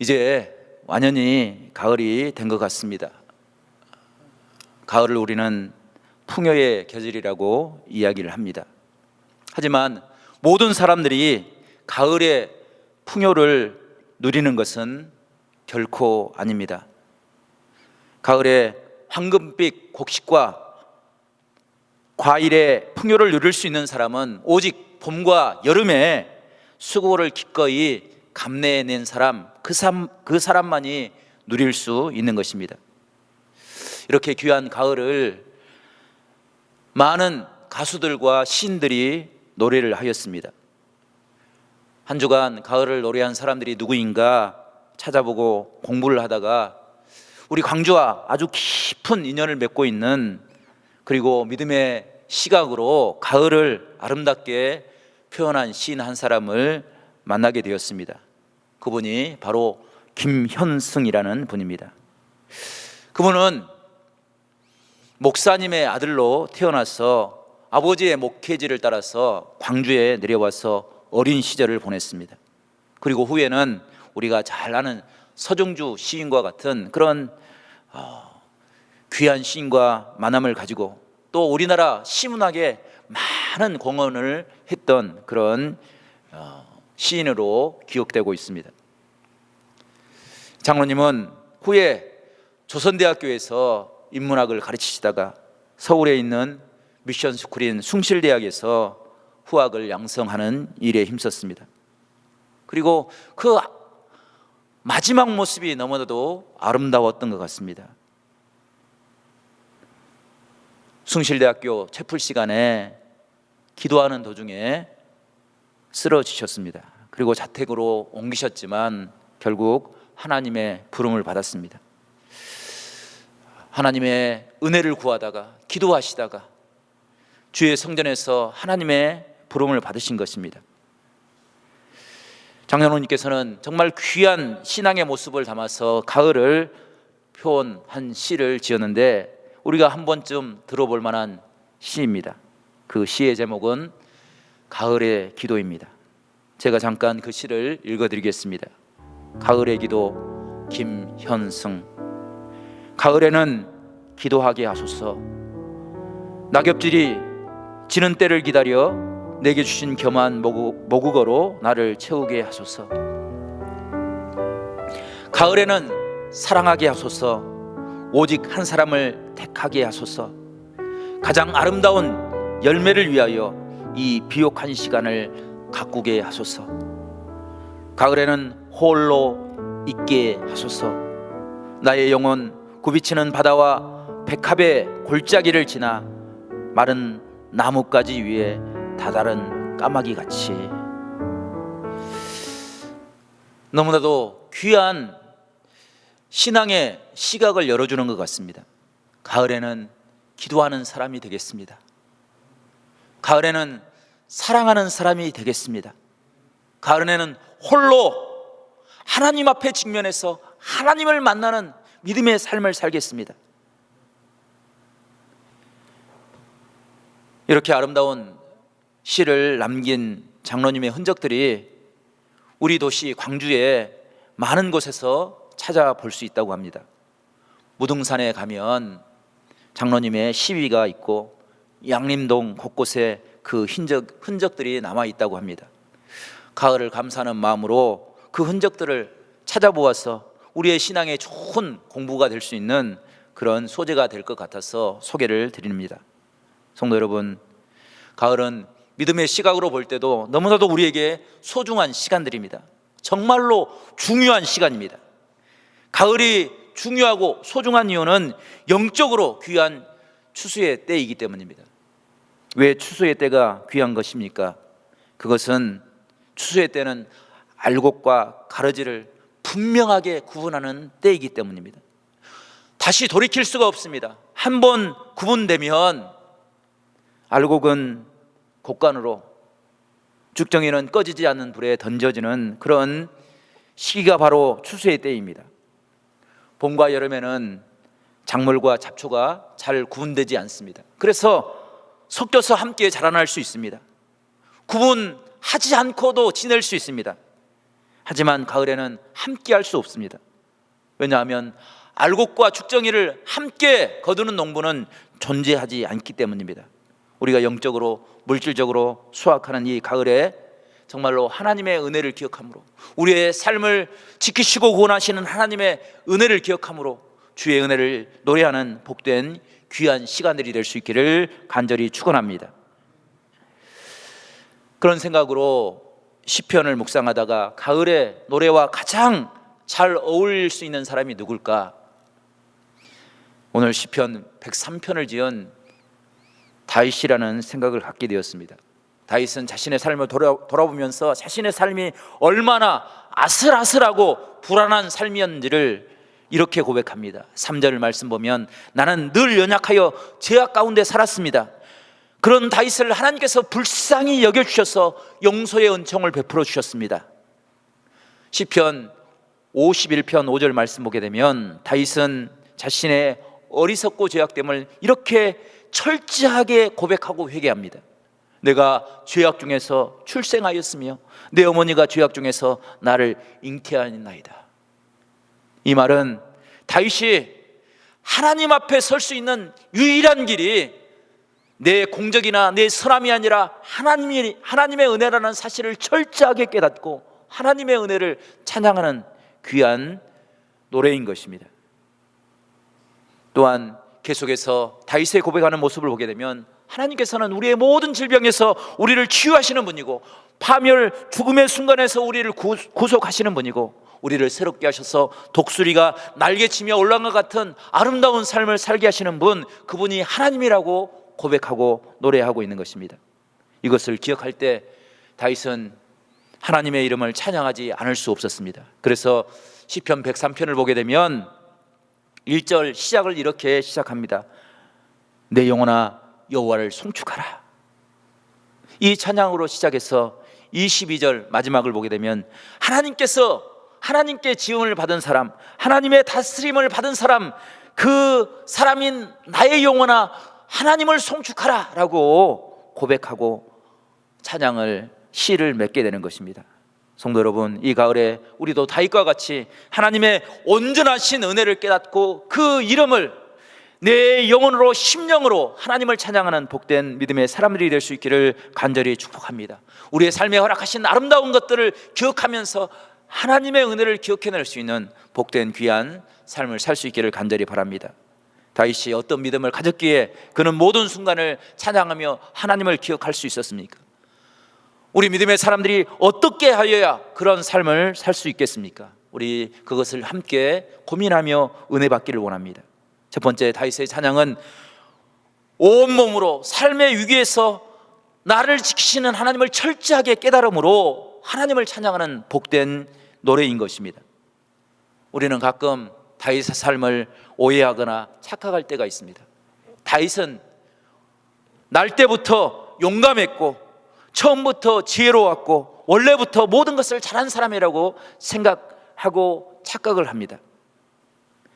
이제 완연히 가을이 된 것 같습니다. 가을을 우리는 풍요의 계절이라고 이야기를 합니다. 하지만 모든 사람들이 가을의 풍요를 누리는 것은 결코 아닙니다. 가을에 황금빛 곡식과 과일의 풍요를 누릴 수 있는 사람은 오직 봄과 여름에 수고를 기꺼이 감내해낸 사람, 그, 사람, 그 사람만이 누릴 수 있는 것입니다. 이렇게 귀한 가을을 많은 가수들과 시인들이 노래를 하였습니다. 한 주간 가을을 노래한 사람들이 누구인가 찾아보고 공부를 하다가 우리 광주와 아주 깊은 인연을 맺고 있는 그리고 믿음의 시각으로 가을을 아름답게 표현한 시인 한 사람을 만나게 되었습니다. 그분이 바로 김현승이라는 분입니다. 그분은 목사님의 아들로 태어나서 아버지의 목회지를 따라서 광주에 내려와서 어린 시절을 보냈습니다. 그리고 후에는 우리가 잘 아는 서정주 시인과 같은 그런 어, 귀한 시인과 만남을 가지고 또 우리나라 시문학에 많은 공헌을 했던 그런 어, 시인으로 기억되고 있습니다. 장로님은 후에 조선대학교에서 인문학을 가르치시다가 서울에 있는 미션 스쿨인 숭실대학에서 후학을 양성하는 일에 힘썼습니다. 그리고 그 마지막 모습이 너무나도 아름다웠던 것 같습니다. 숭실대학교 채플 시간에 기도하는 도중에 쓰러지셨습니다. 그리고 자택으로 옮기셨지만 결국 하나님의 부름을 받았습니다. 하나님의 은혜를 구하다가 기도하시다가 주의 성전에서 하나님의 부름을 받으신 것입니다. 장현호님께서는 정말 귀한 신앙의 모습을 담아서 가을을 표현한 시를 지었는데 우리가 한 번쯤 들어볼 만한 시입니다. 그 시의 제목은 가을의 기도입니다. 제가 잠깐 그 시를 읽어드리겠습니다. 가을의 기도 김현승. 가을에는 기도하게 하소서. 낙엽질이 지는 때를 기다려 내게 주신 겸한 모국, 모국어로 나를 채우게 하소서. 가을에는 사랑하게 하소서. 오직 한 사람을 택하게 하소서. 가장 아름다운 열매를 위하여 이 비옥한 시간을 가꾸게 하소서 가을에는 홀로 있게 하소서 나의 영혼 굽이치는 바다와 백합의 골짜기를 지나 마른 나뭇가지 위에 다다른 까마귀 같이 너무나도 귀한 신앙의 시각을 열어주는 것 같습니다. 가을에는 기도하는 사람이 되겠습니다. 가을에는 사랑하는 사람이 되겠습니다. 가을에는 홀로 하나님 앞에 직면해서 하나님을 만나는 믿음의 삶을 살겠습니다. 이렇게 아름다운 시를 남긴 장로님의 흔적들이 우리 도시 광주에 많은 곳에서 찾아볼 수 있다고 합니다. 무등산에 가면 장로님의 시위가 있고 양림동 곳곳에 그 흔적, 흔적들이 남아 있다고 합니다. 가을을 감사하는 마음으로 그 흔적들을 찾아보아서 우리의 신앙에 좋은 공부가 될 수 있는 그런 소재가 될 것 같아서 소개를 드립니다. 성도 여러분, 가을은 믿음의 시각으로 볼 때도 너무나도 우리에게 소중한 시간들입니다. 정말로 중요한 시간입니다. 가을이 중요하고 소중한 이유는 영적으로 귀한 추수의 때이기 때문입니다. 왜 추수의 때가 귀한 것입니까? 그것은 추수의 때는 알곡과 가르지를 분명하게 구분하는 때이기 때문입니다. 다시 돌이킬 수가 없습니다. 한 번 구분되면 알곡은 곡간으로 죽정이는 꺼지지 않는 불에 던져지는 그런 시기가 바로 추수의 때입니다. 봄과 여름에는 작물과 잡초가 잘 구분되지 않습니다. 그래서 섞여서 함께 자라날 수 있습니다. 구분하지 않고도 지낼 수 있습니다. 하지만 가을에는 함께 할 수 없습니다. 왜냐하면 알곡과 죽정이를 함께 거두는 농부는 존재하지 않기 때문입니다. 우리가 영적으로 물질적으로 수확하는 이 가을에 정말로 하나님의 은혜를 기억함으로 우리의 삶을 지키시고 구원하시는 하나님의 은혜를 기억함으로 주의 은혜를 노래하는 복된 귀한 시간들이 될 수 있기를 간절히 축원합니다. 그런 생각으로 시편을 묵상하다가 가을에 노래와 가장 잘 어울릴 수 있는 사람이 누굴까? 오늘 시편 103편을 지은 다윗이라는 생각을 갖게 되었습니다. 다윗은 자신의 삶을 돌아, 돌아보면서 자신의 삶이 얼마나 아슬아슬하고 불안한 삶이었는지를 이렇게 고백합니다. 3절 말씀 보면 나는 늘 연약하여 죄악 가운데 살았습니다. 그런 다윗을 하나님께서 불쌍히 여겨 주셔서 용서의 은총을 베풀어 주셨습니다. 시편 51편 5절 말씀 보게 되면 다윗은 자신의 어리석고 죄악됨을 이렇게 철저하게 고백하고 회개합니다. 내가 죄악 중에서 출생하였으며 내 어머니가 죄악 중에서 나를 잉태하였나이다. 이 말은 다윗이 하나님 앞에 설 수 있는 유일한 길이 내 공적이나 내 선함이 아니라 하나님이 하나님의 은혜라는 사실을 철저하게 깨닫고 하나님의 은혜를 찬양하는 귀한 노래인 것입니다. 또한 계속해서 다윗의 고백하는 모습을 보게 되면 하나님께서는 우리의 모든 질병에서 우리를 치유하시는 분이고 파멸 죽음의 순간에서 우리를 구, 구속하시는 분이고 우리를 새롭게 하셔서 독수리가 날개치며 올라간 것 같은 아름다운 삶을 살게 하시는 분 그분이 하나님이라고 고백하고 노래하고 있는 것입니다. 이것을 기억할 때 다윗은 하나님의 이름을 찬양하지 않을 수 없었습니다. 그래서 시편 103편을 보게 되면 1절 시작을 이렇게 시작합니다. 내 영혼아 여호와를 송축하라. 이 찬양으로 시작해서 22절 마지막을 보게 되면 하나님께서 하나님께 지음을 받은 사람, 하나님의 다스림을 받은 사람, 그 사람인 나의 영혼아 하나님을 송축하라라고 고백하고 찬양을 시를 맺게 되는 것입니다. 성도 여러분, 이 가을에 우리도 다윗과 같이 하나님의 온전하신 은혜를 깨닫고 그 이름을 내 영혼으로 심령으로 하나님을 찬양하는 복된 믿음의 사람들이 될 수 있기를 간절히 축복합니다. 우리의 삶에 허락하신 아름다운 것들을 기억하면서 하나님의 은혜를 기억해낼 수 있는 복된 귀한 삶을 살 수 있기를 간절히 바랍니다. 다윗이 어떤 믿음을 가졌기에 그는 모든 순간을 찬양하며 하나님을 기억할 수 있었습니까? 우리 믿음의 사람들이 어떻게 하여야 그런 삶을 살 수 있겠습니까? 우리 그것을 함께 고민하며 은혜 받기를 원합니다. 첫 번째 다윗의 찬양은 온 몸으로 삶의 위기에서 나를 지키시는 하나님을 철저하게 깨달음으로 하나님을 찬양하는 복된 노래인 것입니다. 우리는 가끔 다윗의 삶을 오해하거나 착각할 때가 있습니다. 다윗은 날 때부터 용감했고 처음부터 지혜로웠고 원래부터 모든 것을 잘한 사람이라고 생각하고 착각을 합니다.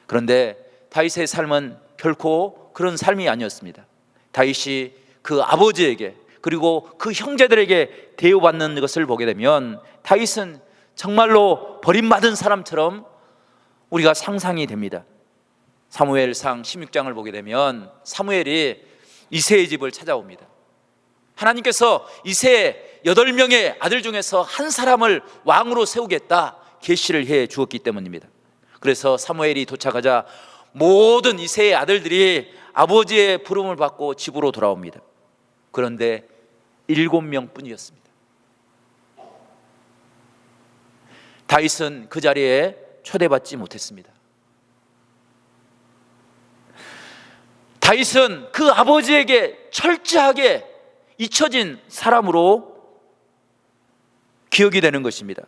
그런데 다윗의 삶은 결코 그런 삶이 아니었습니다. 다윗이 그 아버지에게 그리고 그 형제들에게 대우받는 것을 보게 되면 다윗은 정말로 버림받은 사람처럼 우리가 상상이 됩니다. 사무엘상 16장을 보게 되면 사무엘이 이세의 집을 찾아옵니다. 하나님께서 이세 여덟 명의 아들 중에서 한 사람을 왕으로 세우겠다 계시를 해 주었기 때문입니다. 그래서 사무엘이 도착하자 모든 이세의 아들들이 아버지의 부름을 받고 집으로 돌아옵니다. 그런데 일곱 명뿐이었습니다. 다윗은 그 자리에 초대받지 못했습니다. 다윗은 그 아버지에게 철저하게 잊혀진 사람으로 기억이 되는 것입니다.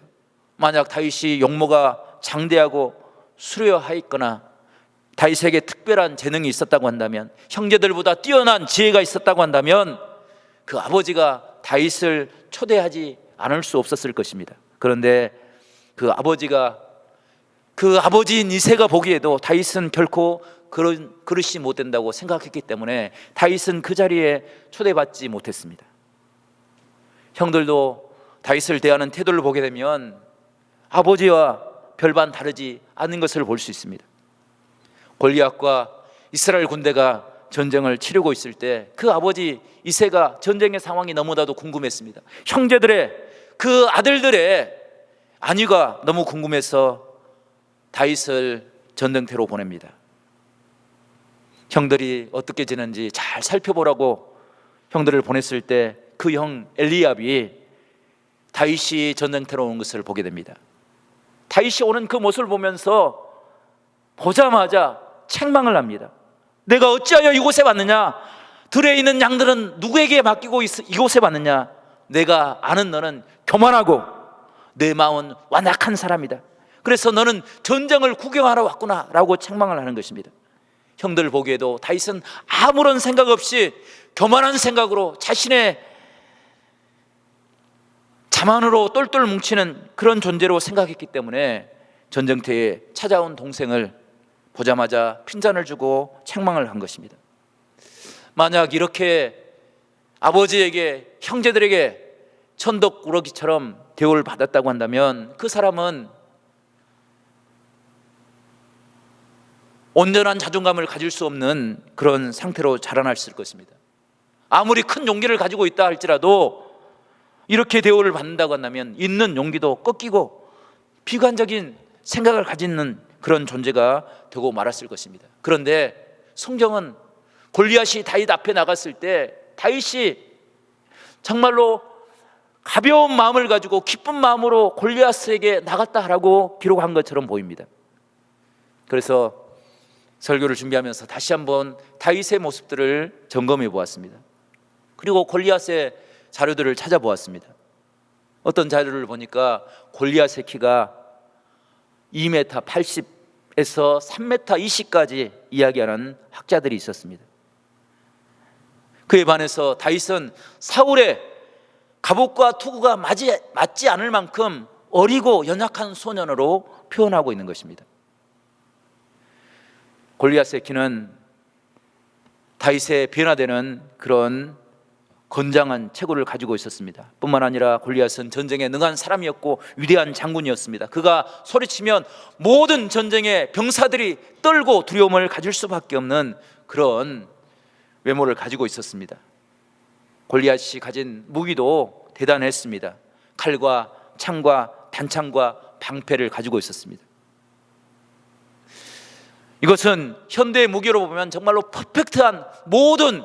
만약 다윗이 용모가 장대하고 수려하였거나 다윗에게 특별한 재능이 있었다고 한다면 형제들보다 뛰어난 지혜가 있었다고 한다면 그 아버지가 다윗을 초대하지 않을 수 없었을 것입니다. 그런데 그 아버지가 그 아버지인 이세가 보기에도 다윗은 결코 그런 그릇이 못 된다고 생각했기 때문에 다윗은 그 자리에 초대받지 못했습니다. 형들도 다윗을 대하는 태도를 보게 되면 아버지와 별반 다르지 않은 것을 볼 수 있습니다. 골리앗과 이스라엘 군대가 전쟁을 치르고 있을 때 그 아버지 이세가 전쟁의 상황이 너무나도 궁금했습니다. 형제들의 그 아들들의 안위가 너무 궁금해서 다윗을 전쟁터로 보냅니다. 형들이 어떻게 지는지 잘 살펴보라고 형들을 보냈을 때 그 형 엘리압이 다윗이 전쟁터로 온 것을 보게 됩니다. 다윗이 오는 그 모습을 보면서 보자마자 책망을 합니다. 내가 어찌하여 이곳에 왔느냐? 들에 있는 양들은 누구에게 맡기고 있, 이곳에 왔느냐? 내가 아는 너는 교만하고 내 마음은 완악한 사람이다. 그래서 너는 전쟁을 구경하러 왔구나 라고 책망을 하는 것입니다. 형들 보기에도 다윗은 아무런 생각 없이 교만한 생각으로 자신의 자만으로 똘똘 뭉치는 그런 존재로 생각했기 때문에 전쟁터에 찾아온 동생을 보자마자 핀잔을 주고 책망을 한 것입니다. 만약 이렇게 아버지에게 형제들에게 천덕 우러기처럼 대우를 받았다고 한다면 그 사람은 온전한 자존감을 가질 수 없는 그런 상태로 자라났을 것입니다. 아무리 큰 용기를 가지고 있다 할지라도 이렇게 대우를 받는다고 한다면 있는 용기도 꺾이고 비관적인 생각을 가지는 그런 존재가 되고 말았을 것입니다. 그런데 성경은 골리앗이 다윗 앞에 나갔을 때 다윗이 정말로 가벼운 마음을 가지고 기쁜 마음으로 골리앗에게 나갔다라고 기록한 것처럼 보입니다. 그래서 설교를 준비하면서 다시 한번 다윗의 모습들을 점검해 보았습니다. 그리고 골리앗의 자료들을 찾아보았습니다. 어떤 자료를 보니까 골리앗의 키가 2m 80에서 3m 20까지 이야기하는 학자들이 있었습니다. 그에 반해서 다윗은 사울의 갑옷과 투구가 맞지, 맞지 않을 만큼 어리고 연약한 소년으로 표현하고 있는 것입니다. 골리앗의 키는 다윗의 변화되는 그런 건장한 체구를 가지고 있었습니다. 뿐만 아니라 골리앗은 전쟁에 능한 사람이었고 위대한 장군이었습니다. 그가 소리치면 모든 전쟁의 병사들이 떨고 두려움을 가질 수밖에 없는 그런 외모를 가지고 있었습니다. 골리앗이 가진 무기도 대단했습니다. 칼과 창과 단창과 방패를 가지고 있었습니다. 이것은 현대의 무기로 보면 정말로 퍼펙트한 모든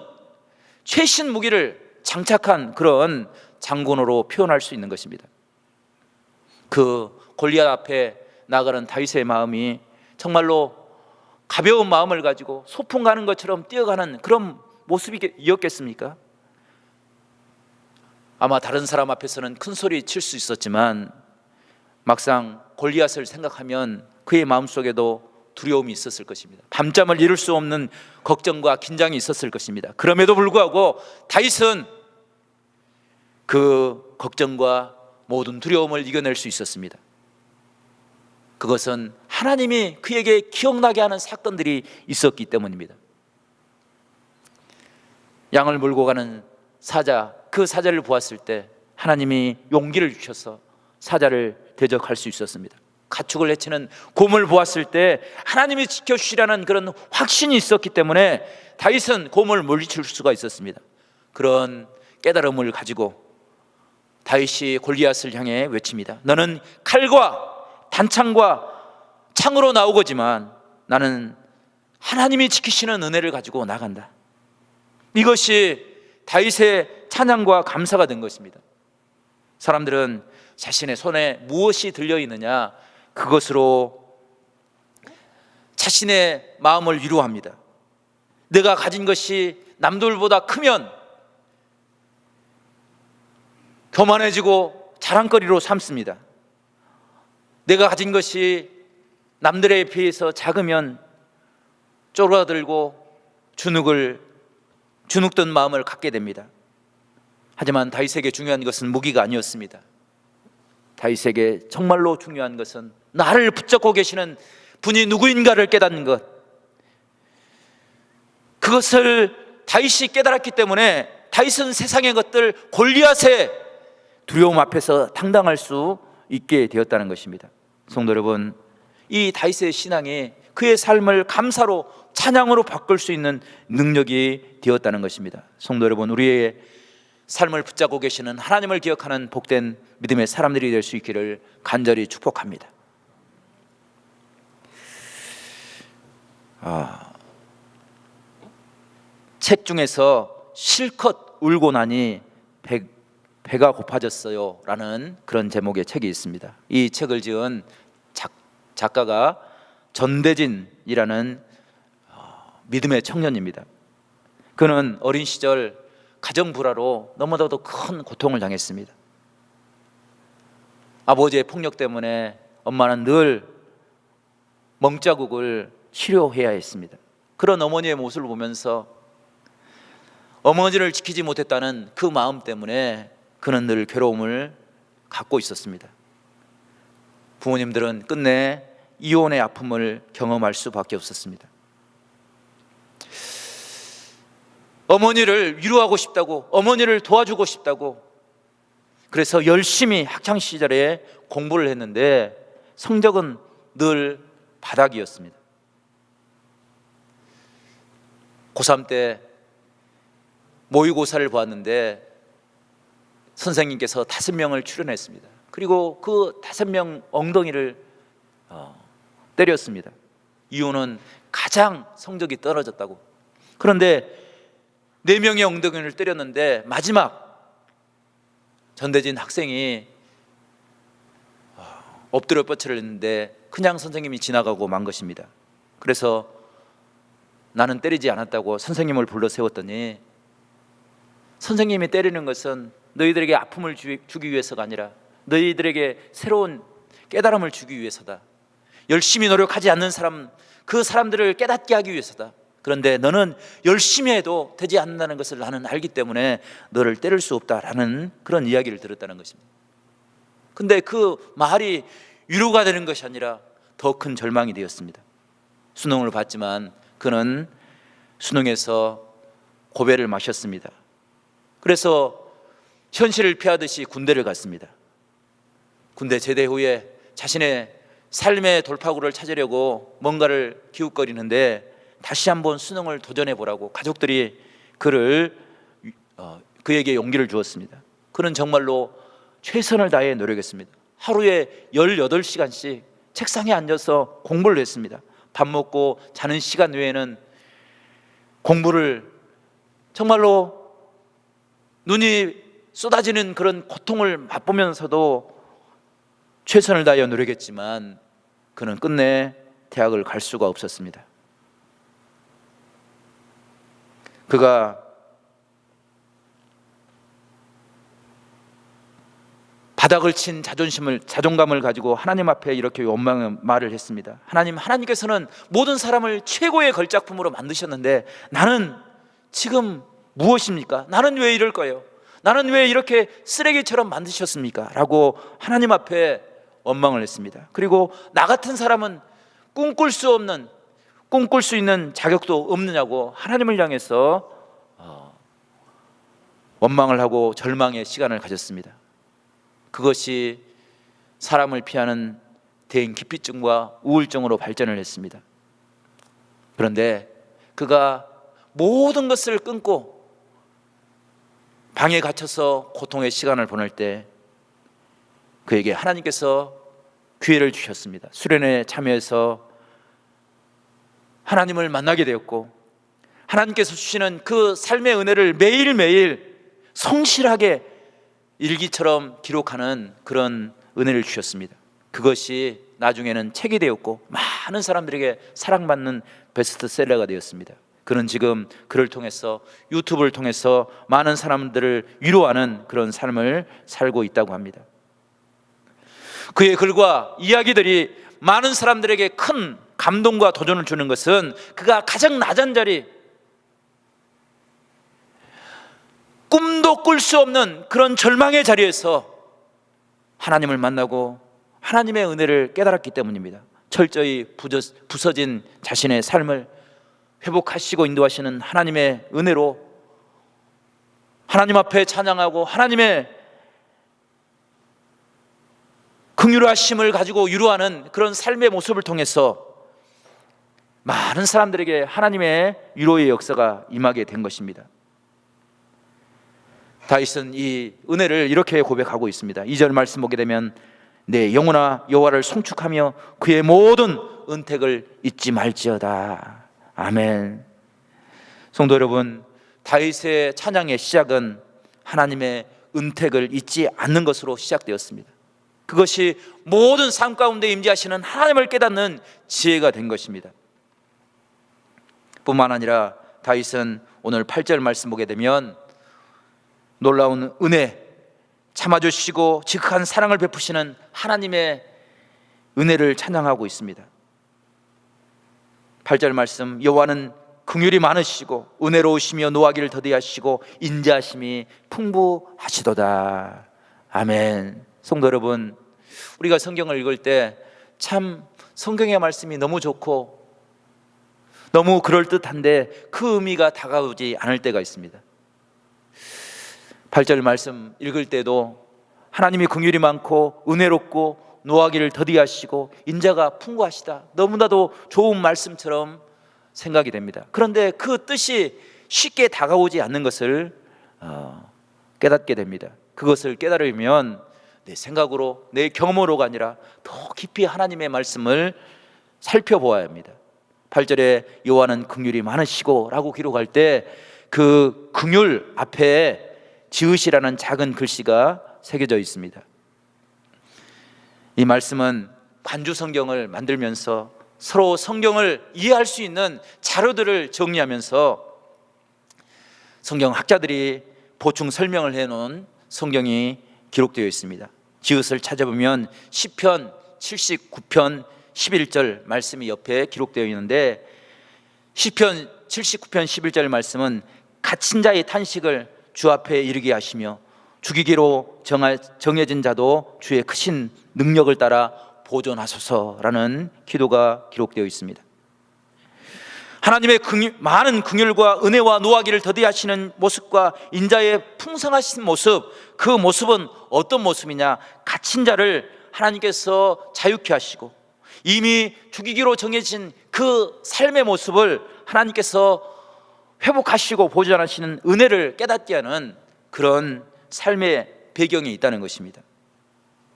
최신 무기를 장착한 그런 장군으로 표현할 수 있는 것입니다. 그 골리앗 앞에 나가는 다윗의 마음이 정말로 가벼운 마음을 가지고 소풍 가는 것처럼 뛰어가는 그런 모습이었겠습니까? 아마 다른 사람 앞에서는 큰 소리 칠 수 있었지만 막상 골리앗을 생각하면 그의 마음속에도 두려움이 있었을 것입니다. 밤잠을 이룰 수 없는 걱정과 긴장이 있었을 것입니다. 그럼에도 불구하고 다윗은 그 걱정과 모든 두려움을 이겨낼 수 있었습니다. 그것은 하나님이 그에게 기억나게 하는 사건들이 있었기 때문입니다. 양을 몰고 가는 사자, 그 사자를 보았을 때 하나님이 용기를 주셔서 사자를 대적할 수 있었습니다. 가축을 해치는 곰을 보았을 때 하나님이 지켜주시라는 그런 확신이 있었기 때문에 다윗은 곰을 물리칠 수가 있었습니다. 그런 깨달음을 가지고 다윗이 골리앗을 향해 외칩니다. 너는 칼과 단창과 창으로 나오거지만 나는 하나님이 지키시는 은혜를 가지고 나간다. 이것이 다윗의 찬양과 감사가 된 것입니다. 사람들은 자신의 손에 무엇이 들려 있느냐 그것으로 자신의 마음을 위로합니다. 내가 가진 것이 남들보다 크면 교만해지고 자랑거리로 삼습니다. 내가 가진 것이 남들에 비해서 작으면 쫄아들고 주눅을 주눅든 마음을 갖게 됩니다. 하지만 다윗에게 중요한 것은 무기가 아니었습니다. 다윗에게 정말로 중요한 것은 나를 붙잡고 계시는 분이 누구인가를 깨닫는 것. 그것을 다윗이 깨달았기 때문에 다윗은 세상의 것들 골리앗의 두려움 앞에서 당당할 수 있게 되었다는 것입니다. 성도 여러분, 이 다윗의 신앙이 그의 삶을 감사로 찬양으로 바꿀 수 있는 능력이 되었다는 것입니다. 성도 여러분, 우리의 삶을 붙잡고 계시는 하나님을 기억하는 복된 믿음의 사람들이 될 수 있기를 간절히 축복합니다. 아, 책 중에서 실컷 울고 나니 배, 배가 고파졌어요 라는 그런 제목의 책이 있습니다. 이 책을 지은 작, 작가가 전대진이라는 어, 믿음의 청년입니다. 그는 어린 시절 가정 불화로 너무나도 큰 고통을 당했습니다. 아버지의 폭력 때문에 엄마는 늘 멍자국을 치료해야 했습니다. 그런 어머니의 모습을 보면서 어머니를 지키지 못했다는 그 마음 때문에 그는 늘 괴로움을 갖고 있었습니다. 부모님들은 끝내 이혼의 아픔을 경험할 수밖에 없었습니다. 어머니를 위로하고 싶다고, 어머니를 도와주고 싶다고, 그래서 열심히 학창 시절에 공부를 했는데 성적은 늘 바닥이었습니다. 고3 때 모의고사를 보았는데 선생님께서 다섯 명을 출연했습니다. 그리고 그 다섯 명 엉덩이를 어, 때렸습니다. 이유는 가장 성적이 떨어졌다고. 그런데 네 명의 엉덩이를 때렸는데 마지막 전대진 학생이 어, 엎드려 뻗쳐를 했는데 그냥 선생님이 지나가고 만 것입니다. 그래서 나는 때리지 않았다고 선생님을 불러 세웠더니 선생님이 때리는 것은 너희들에게 아픔을 주- 주기 위해서가 아니라 너희들에게 새로운 깨달음을 주기 위해서다. 열심히 노력하지 않는 사람 그 사람들을 깨닫게 하기 위해서다. 그런데 너는 열심히 해도 되지 않는다는 것을 나는 알기 때문에 너를 때릴 수 없다라는 그런 이야기를 들었다는 것입니다. 근데 그 말이 위로가 되는 것이 아니라 더 큰 절망이 되었습니다. 수능을 봤지만 그는 수능에서 고배를 마셨습니다. 그래서 현실을 피하듯이 군대를 갔습니다. 군대 제대 후에 자신의 삶의 돌파구를 찾으려고 뭔가를 기웃거리는데 다시 한번 수능을 도전해 보라고 가족들이 그를 어, 그에게 용기를 주었습니다. 그는 정말로 최선을 다해 노력했습니다. 하루에 18시간씩 책상에 앉아서 공부를 했습니다. 밥 먹고 자는 시간 외에는 공부를 정말로 눈이 쏟아지는 그런 고통을 맛보면서도 최선을 다하여 노력했지만 그는 끝내 대학을 갈 수가 없었습니다. 그가 바닥을 친 자존심을 자존감을 가지고 하나님 앞에 이렇게 원망의 말을 했습니다. 하나님 하나님께서는 모든 사람을 최고의 걸작품으로 만드셨는데 나는 지금 무엇입니까? 나는 왜 이럴 거예요? 나는 왜 이렇게 쓰레기처럼 만드셨습니까? 라고 하나님 앞에 원망을 했습니다. 그리고 나 같은 사람은 꿈꿀 수 없는 꿈꿀 수 있는 자격도 없느냐고 하나님을 향해서 어, 원망을 하고 절망의 시간을 가졌습니다. 그것이 사람을 피하는 대인 기피증과 우울증으로 발전을 했습니다. 그런데 그가 모든 것을 끊고 방에 갇혀서 고통의 시간을 보낼 때 그에게 하나님께서 기회를 주셨습니다. 수련회에 참여해서 하나님을 만나게 되었고 하나님께서 주시는 그 삶의 은혜를 매일매일 성실하게 일기처럼 기록하는 그런 은혜를 주셨습니다. 그것이 나중에는 책이 되었고 많은 사람들에게 사랑받는 베스트셀러가 되었습니다. 그는 지금 그를 통해서 유튜브를 통해서 많은 사람들을 위로하는 그런 삶을 살고 있다고 합니다. 그의 글과 이야기들이 많은 사람들에게 큰 감동과 도전을 주는 것은 그가 가장 낮은 자리 꿈도 꿀 수 없는 그런 절망의 자리에서 하나님을 만나고 하나님의 은혜를 깨달았기 때문입니다. 철저히 부서진 자신의 삶을 회복하시고 인도하시는 하나님의 은혜로 하나님 앞에 찬양하고 하나님의 긍휼하심을 가지고 유로하는 그런 삶의 모습을 통해서 많은 사람들에게 하나님의 위로의 역사가 임하게 된 것입니다. 다윗은 이 은혜를 이렇게 고백하고 있습니다. 2절 말씀 보게 되면 내 영혼아 여호와를 송축하며 그의 모든 은택을 잊지 말지어다. 아멘. 성도 여러분, 다윗의 찬양의 시작은 하나님의 은택을 잊지 않는 것으로 시작되었습니다. 그것이 모든 삶 가운데 임재하시는 하나님을 깨닫는 지혜가 된 것입니다. 뿐만 아니라 다윗은 오늘 8절 말씀 보게 되면 놀라운 은혜, 참아주시고 지극한 사랑을 베푸시는 하나님의 은혜를 찬양하고 있습니다. 8절 말씀 여호와는 긍휼이 많으시고 은혜로우시며 노하기를 더디하시고 인자하심이 풍부하시도다. 아멘. 성도 여러분, 우리가 성경을 읽을 때 참 성경의 말씀이 너무 좋고 너무 그럴듯한데 그 의미가 다가오지 않을 때가 있습니다. 8절 말씀 읽을 때도 하나님이 긍휼이 많고 은혜롭고 노하기를 더디하시고 인자가 풍부하시다. 너무나도 좋은 말씀처럼 생각이 됩니다. 그런데 그 뜻이 쉽게 다가오지 않는 것을 어, 깨닫게 됩니다. 그것을 깨달으면 내 생각으로 내 경험으로가 아니라 더 깊이 하나님의 말씀을 살펴보아야 합니다. 8절에 여호와는 긍휼이 많으시고 라고 기록할 때그 긍휼 앞에 지으시라는 작은 글씨가 새겨져 있습니다. 이 말씀은 반주 성경을 만들면서 서로 성경을 이해할 수 있는 자료들을 정리하면서 성경 학자들이 보충 설명을 해 놓은 성경이 기록되어 있습니다. 지읒을 찾아보면 시편 79편 11절 말씀이 옆에 기록되어 있는데 시편 79편 11절 말씀은 갇힌 자의 탄식을 주 앞에 이르게 하시며 죽이기로 정해진 자도 주의 크신 능력을 따라 보존하소서라는 기도가 기록되어 있습니다. 하나님의 긍휼, 많은 긍휼과 은혜와 노하기를 더디하시는 모습과 인자의 풍성하신 모습, 그 모습은 어떤 모습이냐? 갇힌 자를 하나님께서 자유케 하시고 이미 죽이기로 정해진 그 삶의 모습을 하나님께서 회복하시고 보존하시는 은혜를 깨닫게 하는 그런 삶의 배경이 있다는 것입니다.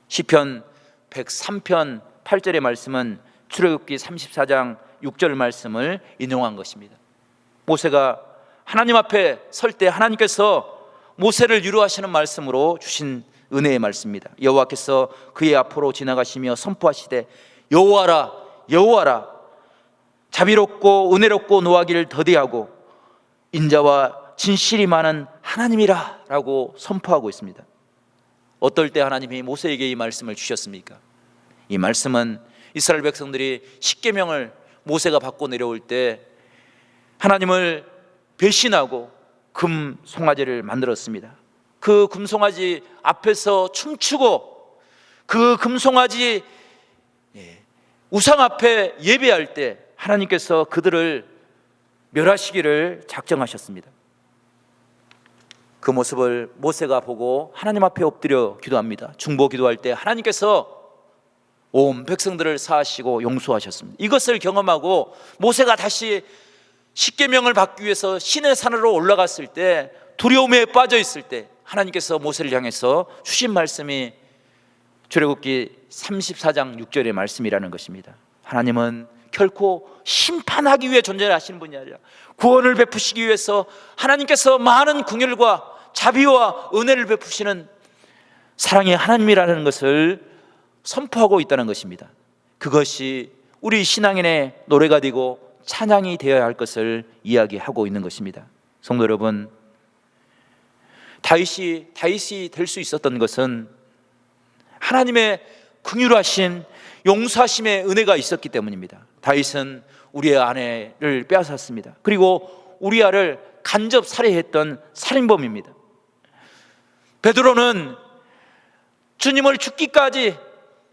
시편 103편 8절의 말씀은 출애굽기 34장 6절 말씀을 인용한 것입니다. 모세가 하나님 앞에 설 때 하나님께서 모세를 유로하시는 말씀으로 주신 은혜의 말씀입니다. 여호와께서 그의 앞으로 지나가시며 선포하시되 여호와라 여호와라 자비롭고 은혜롭고 노하기를 더디하고 인자와 진실이 많은 하나님이라라고 선포하고 있습니다. 어떨 때 하나님이 모세에게 이 말씀을 주셨습니까? 이 말씀은 이스라엘 백성들이 십계명을 모세가 받고 내려올 때 하나님을 배신하고 금 송아지를 만들었습니다. 그 금송아지 앞에서 춤추고 그 금송아지 예, 우상 앞에 예배할 때 하나님께서 그들을 멸하시기를 작정하셨습니다. 그 모습을 모세가 보고 하나님 앞에 엎드려 기도합니다. 중보 기도할 때 하나님께서 온 백성들을 사하시고 용서하셨습니다. 이것을 경험하고 모세가 다시 십계명을 받기 위해서 신의 산으로 올라갔을 때 두려움에 빠져 있을 때 하나님께서 모세를 향해서 주신 말씀이 출애굽기 34장 6절의 말씀이라는 것입니다. 하나님은 결코 심판하기 위해 존재하시는 분이 아니라 구원을 베푸시기 위해서 하나님께서 많은 긍휼과 자비와 은혜를 베푸시는 사랑의 하나님이라는 것을 선포하고 있다는 것입니다. 그것이 우리 신앙인의 노래가 되고 찬양이 되어야 할 것을 이야기하고 있는 것입니다. 성도 여러분, 다윗이 다윗이 될 수 있었던 것은 하나님의 긍휼하신 용서하심의 은혜가 있었기 때문입니다. 다윗은 우리의 아내를 빼앗았습니다. 그리고 우리아를 간접 살해했던 살인범입니다. 베드로는 주님을 죽기까지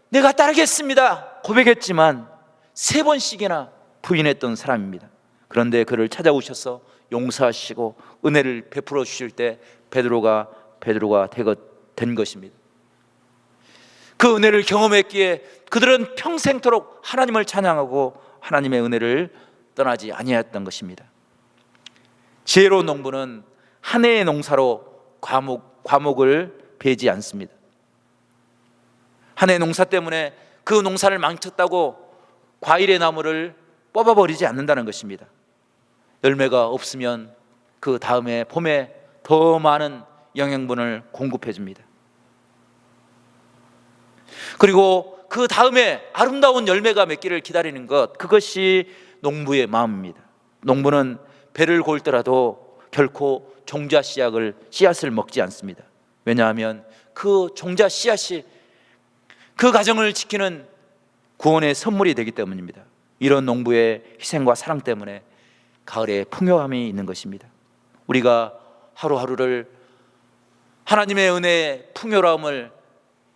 내가 따르겠습니다. 고백했지만 세 번씩이나 부인했던 사람입니다. 그런데 그를 찾아오셔서 용서하시고 은혜를 베풀어 주실 때 베드로가 베드로가 된 것입니다. 그 은혜를 경험했기에 그들은 평생토록 하나님을 찬양하고 하나님의 은혜를 떠나지 아니하였던 것입니다. 지혜로운 농부는 한 해의 농사로 과목, 과목을 베지 않습니다. 한해 농사 때문에 그 농사를 망쳤다고 과일의 나무를 뽑아버리지 않는다는 것입니다. 열매가 없으면 그 다음에 봄에 더 많은 영양분을 공급해 줍니다. 그리고 그 다음에 아름다운 열매가 맺기를 기다리는 것 그것이 농부의 마음입니다. 농부는 배를 골더라도 결코 종자 씨앗을 씨앗을 먹지 않습니다. 왜냐하면 그 종자 씨앗이 그 가정을 지키는 구원의 선물이 되기 때문입니다. 이런 농부의 희생과 사랑 때문에 가을에 풍요함이 있는 것입니다. 우리가 하루하루를 하나님의 은혜의 풍요로움을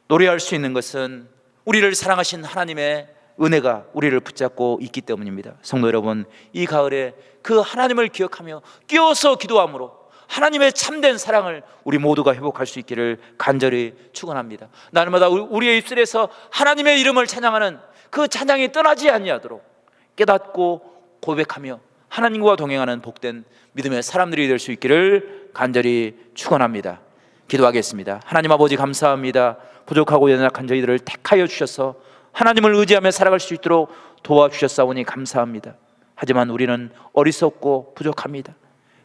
노래할 수 있는 것은 우리를 사랑하신 하나님의 은혜가 우리를 붙잡고 있기 때문입니다. 성도 여러분, 이 가을에 그 하나님을 기억하며 끼어서 기도함으로 하나님의 참된 사랑을 우리 모두가 회복할 수 있기를 간절히 축원합니다. 날마다 우리의 입술에서 하나님의 이름을 찬양하는 그 찬양이 떠나지 아니하도록 깨닫고 고백하며 하나님과 동행하는 복된 믿음의 사람들이 될 수 있기를 간절히 축원합니다. 기도하겠습니다. 하나님 아버지 감사합니다. 부족하고 연약한 저희들을 택하여 주셔서 하나님을 의지하며 살아갈 수 있도록 도와주셨사오니 감사합니다. 하지만 우리는 어리석고 부족합니다.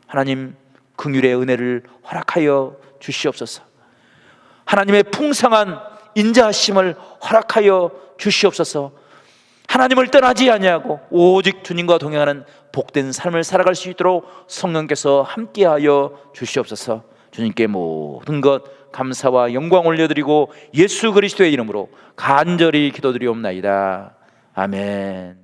하나님 긍휼의 은혜를 허락하여 주시옵소서. 하나님의 풍성한 인자하심을 허락하여 주시옵소서. 하나님을 떠나지 아니하고 오직 주님과 동행하는 복된 삶을 살아갈 수 있도록 성령께서 함께하여 주시옵소서. 주님께 모든 것 감사와 영광 올려드리고 예수 그리스도의 이름으로 간절히 기도드리옵나이다. 아멘.